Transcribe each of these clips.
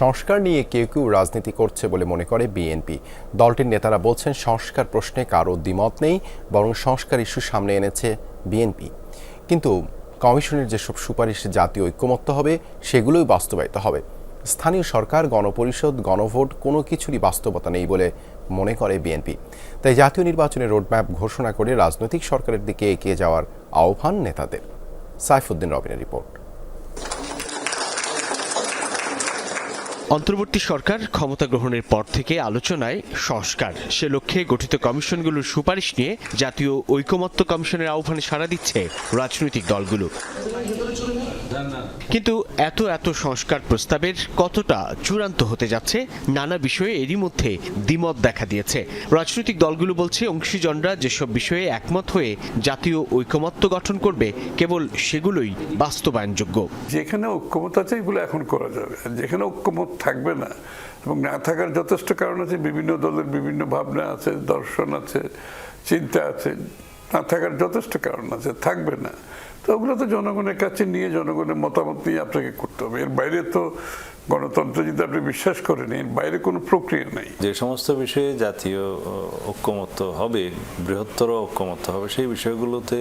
সংস্কার নিয়ে কেউ কেউ রাজনীতি করছে বলে মনে করে বিএনপি। দলটির নেতারা বলছেন, সংস্কার প্রশ্নে কারও দ্বিমত নেই, বরং সংস্কার ইস্যু সামনে এনেছে বিএনপি। কিন্তু কমিশনের যেসব সুপারিশ জাতীয় ঐক্যমত্য হবে, সেগুলোই বাস্তবায়িত হবে। স্থানীয় সরকার, গণপরিষদ, গণভোট, কোনো কিছুরই বাস্তবতা নেই বলে মনে করে বিএনপি। তাই জাতীয় নির্বাচনের রোডম্যাপ ঘোষণা করে রাজনৈতিক সরকারের দিকে এগিয়ে যাওয়ার আহ্বান নেতাদের। সাইফুদ্দিন রবিনের রিপোর্ট। অন্তর্বর্তী সরকার ক্ষমতা গ্রহণের পর থেকে আলোচনায় সংস্কার। সে লক্ষ্যে গঠিত কমিশনগুলোর সুপারিশ নিয়ে জাতীয় ঐকমত্য কমিশনের আহ্বানে সাড়া দিচ্ছে রাজনৈতিক দলগুলো। কিন্তু এত এত সংস্কার প্রস্তাবের কতটা চূড়ান্ত হতে যাচ্ছে নানা বিষয়ে এরই মধ্যে দ্বিমত দেখা দিয়েছে। রাজনৈতিক দলগুলো বলছে, অংশীজনরা যেসব বিষয়ে একমত হয়ে জাতীয় ঐকমত্য গঠন করবে, কেবল সেগুলোই বাস্তবায়নযোগ্য। যেখানে ঐক্যমত আছে, এগুলো এখন করা যাবে। যেখানে ঐক্যমত থাকবে না। এবং না থাকার যথেষ্ট কারণ আছে, বিভিন্ন দলের বিভিন্ন ভাবনা আছে, দর্শন আছে, চিন্তা আছে, না থাকার যথেষ্ট কারণ আছে, থাকবে না। তো ওগুলো তো জনগণের কাছে নিয়ে জনগণের মতামত নিয়ে আপনাকে করতে হবে। এর বাইরে তো গণতন্ত্র যদি আপনি বিশ্বাস করেন, এর বাইরে কোনো প্রক্রিয়া নেই। যে সমস্ত বিষয়ে জাতীয় ঐক্যমত্য হবে, বৃহত্তর ঐক্যমত্য হবে, সেই বিষয়গুলোতে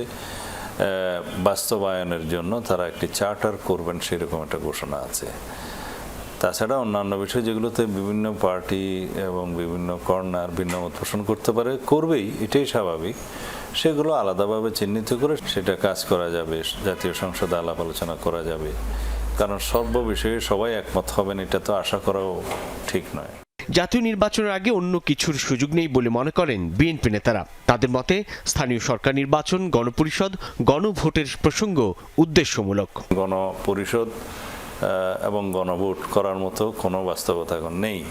বাস্তবায়নের জন্য তারা একটি চার্টার করবেন, সেরকম একটা ঘোষণা আছে। তাছাড়া অন্যান্য বিষয় যেগুলোতে বিভিন্ন পার্টি এবং বিভিন্ন কর্নার ভিন্ন মত পোষণ করতে পারে করবেই এটাই স্বাভাবিক। সেগুলো আলাদাভাবে চিহ্নিত করে সেটা কাজ করা যাবে জাতীয় সংসদে আলাপ আলোচনা করা যাবে। কারণ সর্ব বিষয়ে সবাই একমত হবেন এটা তো আশা করাও ঠিক নয়। জাতীয় নির্বাচনের আগে অন্য কিছুর সুযোগ নেই বলে মনে করেন বিএনপি নেতারা। তাদের মতে স্থানীয় সরকার নির্বাচন গণপরিষদ গণভোটের প্রসঙ্গ উদ্দেশ্যমূলক। গণপরিষদ এবং গণভোট করার মতো কোনো বাস্তবতা এখন নেই।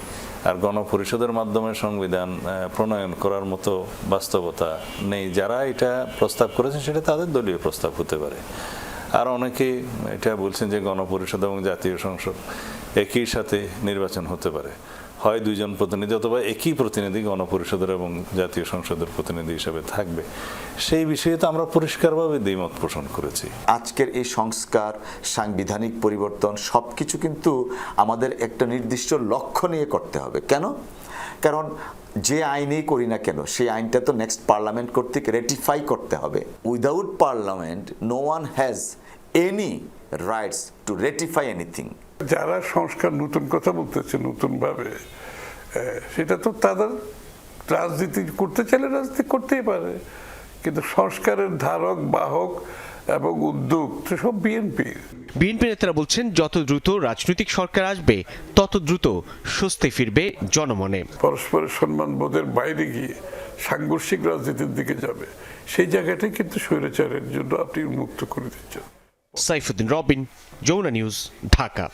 আর গণপরিষদের মাধ্যমে সংবিধান প্রণয়ন করার মতো বাস্তবতা নেই। যারা এটা প্রস্তাব করেছেন, সেটা তাদের দলীয় প্রস্তাব হতে পারে। আর অনেকে এটা বলছেন যে গণপরিষদ এবং জাতীয় সংসদ একই সাথে নির্বাচন হতে পারে। হয় দুইজন প্রতিনিধি অথবা একই প্রতিনিধি গণপরিষদের এবং জাতীয় সংসদের প্রতিনিধি হিসেবে থাকবে। সেই বিষয়ে তো আমরা পরিষ্কারভাবে দ্বিমত পোষণ করেছি। আজকের এই সংস্কার, সাংবিধানিক পরিবর্তন সব কিছু কিন্তু আমাদের একটা নির্দিষ্ট লক্ষ্য নিয়ে করতে হবে। কেন? কারণ যে আইনেই করি না কেন, সেই আইনটা তো নেক্সট পার্লামেন্ট কর্তৃক রেটিফাই করতে হবে। Without parliament no one has any rights to ratify anything যারা সংস্কার নতুন কথা বলতেছে নতুন ভাবে সেটা তো তাদের রাজনীতি করতে চাইলে রাজনীতি করতেই পারে। কিন্তু সংস্কারের ধারক বাহক এবং উদ্যোগ সব বিএনপির বিএনপি নেতারা বলছেন যত দ্রুত রাজনৈতিক সরকার আসবে তত দ্রুত স্বস্তি ফিরবে জনমনে। পরস্পরের সম্মান বোধের বাইরে গিয়ে সাংঘর্ষিক রাজনীতির দিকে যাবে। সেই জায়গাটাই কিন্তু স্বৈরাচারের জন্য আপনি উন্মুক্ত করে দিচ্ছেন। সাইফুদ্দিন রবিন যৌনা নিউজ ঢাকা